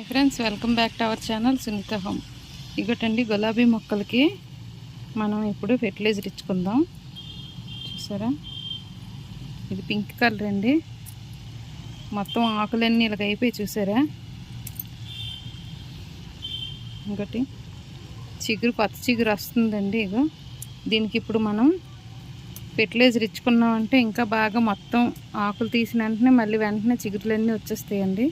Hi friends welcome back to our channel Sunitha home. ఇగటండి గులాబీ మొక్కలకి మనం ఇప్పుడు ఫెర్టిలైజర్ ఇచ్చుకుందాం. చూసారా? ఇది పింక్ కలర్ అండి. మొత్తం ఆకులన్నీ ఇలాగ అయిపోయి చూసారా? ఇంకోటి చిగురు కొత్త చిగురు వస్తుందండి ఇగో. దీనికి ఇప్పుడు మనం ఫెర్టిలైజర్ ఇచ్చుకున్నామంటే ఇంకా బాగా మొత్తం ఆకులు తీసిన వెంటనే మళ్ళీ వెంటనే చిగురులన్నీ వచ్చేస్తాయండి.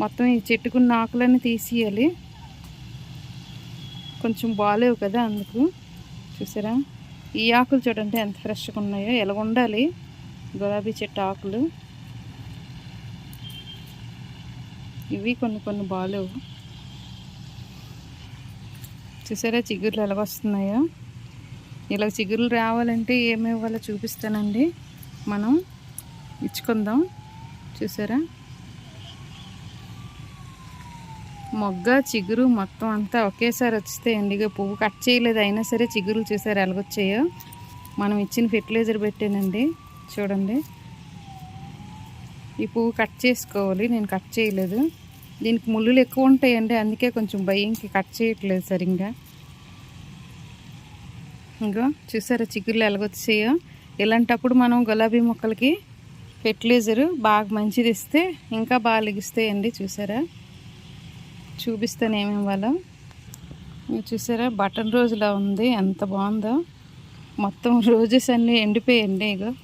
మొత్తం ఈ చెట్టుకున్న ఆకులన్నీ తీసేయాలి. కొంచెం బాగాలేవు కదా అందుకు. చూసారా? ఈ ఆకులు చూడండి ఎంత ఫ్రెష్గా ఉన్నాయో. ఎలా ఉండాలి? గులాబీ చెట్టు ఆకులు. ఇవి కొన్ని కొన్ని బాగాలేవు చూసారా? చిగుర్లు ఎలాగొస్తున్నాయో ఇలా చిగుర్లు రావాలంటే ఏమేమి వాళ్ళ చూపిస్తానండి. మనం ఇచ్చుకుందాం. చూసారా? మొగ్గ చిగురు మొత్తం అంతా ఒకేసారి వస్తే ఇక పువ్వు కట్ చేయలేదు. అయినా సరే చిగురులు చూసారు ఎలాగొచ్చాయో. మనం ఇచ్చిన ఫెర్టిలైజర్ పెట్టానండి. చూడండి. ఈ పువ్వు కట్ చేసుకోవాలి. నేను కట్ చేయలేదు. దీనికి ముళ్ళులు ఎక్కువ ఉంటాయండి. అందుకే కొంచెం భయంకి కట్ చేయట్లేదు సరిగ్గా. ఇంకా చూసారా చిగురులు ఎలాగొచ్చాయో. ఇలాంటప్పుడు మనం గులాబీ మొక్కలకి ఫెర్టిలైజరు బాగా మంచిది ఇస్తే ఇంకా బాగా లెగిస్తాయండి. చూసారా? చూపిస్తాను ఏమేమి ఇవ్వాలో మీరు చూసారా? బటన్ రోజులా ఉంది. ఎంత బాగుందో. మొత్తం రోజెస్ అన్నీ ఎండిపోయండి ఇక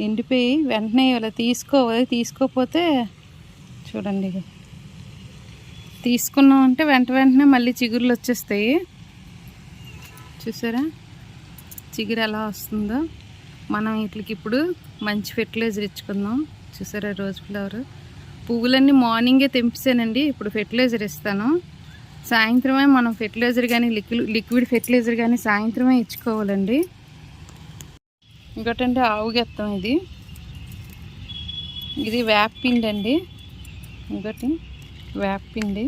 ఎండిపోయి వెంటనే ఇలా తీసుకోవాలి. తీసుకోకపోతే చూడండి ఇక తీసుకున్నామంటే వెంట వెంటనే మళ్ళీ చిగురులు వచ్చేస్తాయి. చూసారా? చిగురు ఎలా వస్తుందో. మనం వీటికి ఇప్పుడు మంచి ఫెర్టిలైజర్ ఇచ్చుకుందాం. చూసారా రోజ్ ఫ్లవర్ పువ్వులన్నీ మార్నింగే తెంపిసానండి ఇప్పుడు ఫెర్టిలైజర్ ఇస్తాను. సాయంత్రమే మనం ఫెర్టిలైజర్ కానీ లిక్విడ్ లిక్విడ్ ఫెర్టిలైజర్ కానీ సాయంత్రమే ఇచ్చుకోవాలండి. ఇంకోటంటే ఆవు గెత్తం ఇది. ఇది వేపిండి అండి. ఇంకోటి వేపిండి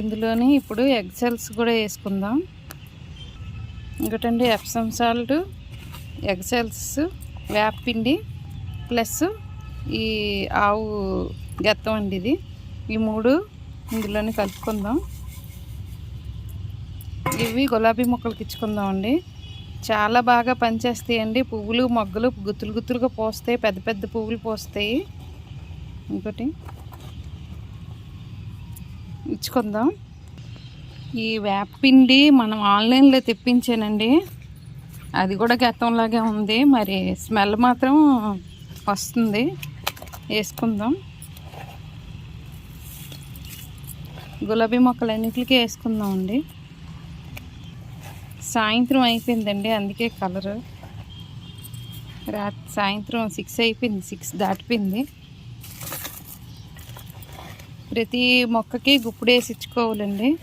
ఇందులోనే ఇప్పుడు ఎగ్సెల్స్ కూడా వేసుకుందాం. ఇంకోటండి ఎప్సమ్ సాల్ట్ ఎగ్సెల్స్ వేపిండి ప్లస్ ఈ ఆవు గెత్తం అండి ఇది. ఈ మూడు ఇందులోనే కలుపుకుందాం. ఇవి గులాబీ మొక్కలకి ఇచ్చుకుందాం అండి చాలా బాగా పనిచేస్తాయండి. పువ్వులు మొగ్గలు గుత్తులు గుత్తులుగా పోస్తాయి. పెద్ద పెద్ద పువ్వులు పోస్తాయి. ఇంకోటి ఇచ్చుకుందాం. ఈ వేపిండి మనం ఆన్లైన్లో తెప్పించానండి. అది కూడా గతంలాగే ఉంది. మరి స్మెల్ మాత్రం వస్తుంది. వేసుకుందాం. గులాబీ మొక్కలు అన్నింటికి వేసుకుందాం అండి. సాయంత్రం అయిపోయిందండి అందుకే కలరు. రాత్రి సాయంత్రం సిక్స్ అయిపోయింది సిక్స్ దాటిపోయింది. ప్రతి మొక్కకి గుప్పుడేసి ఇచ్చుకోవాలండి.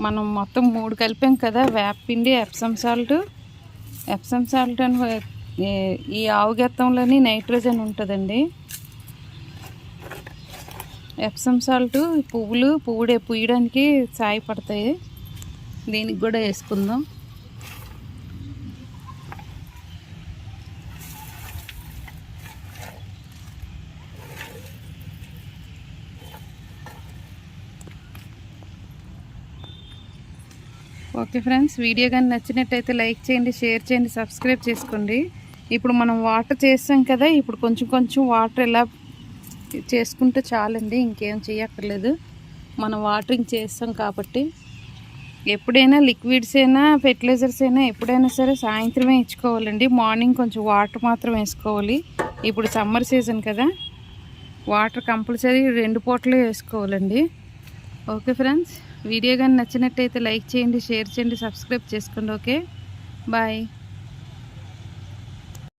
మనం మొత్తం మూడు కలిపాం కదా వేపిండి ఎప్సమ్ సాల్ట్. ఎప్సమ్ సాల్ట్ అని ఈ ఆవు గెత్తంలోని నైట్రోజన్ ఉంటుందండి. ఎప్సమ్ సాల్ట్ పువ్వులు పువ్వుడే పూయడానికి సాయపడతాయి. దీనికి కూడా వేసుకుందాం. ఓకే ఫ్రెండ్స్ వీడియో కానీ నచ్చినట్టయితే లైక్ చేయండి షేర్ చేయండి సబ్స్క్రైబ్ చేసుకోండి. ఇప్పుడు మనం వాటర్ చేస్తాం కదా ఇప్పుడు కొంచెం కొంచెం వాటర్ ఇలా చేసుకుంటే చాలండి ఇంకేం చేయక్కర్లేదు. మనం వాటరింగ్ చేస్తాం కాబట్టి. ఎప్పుడైనా లిక్విడ్స్ అయినా ఫెర్టిలైజర్స్ అయినా ఎప్పుడైనా సరే సాయంత్రమే ఇచ్చుకోవాలండి. మార్నింగ్ కొంచెం వాటర్ మాత్రం వేసుకోవాలి. ఇప్పుడు సమ్మర్ సీజన్ కదా వాటర్ కంపల్సరీ రెండు పూటలు వేసుకోవాలండి. ఓకే ఫ్రెండ్స్ వీడియో కానీ నచ్చినట్టయితే లైక్ చేయండి షేర్ చేయండి సబ్స్క్రైబ్ చేసుకోండి ఓకే బాయ్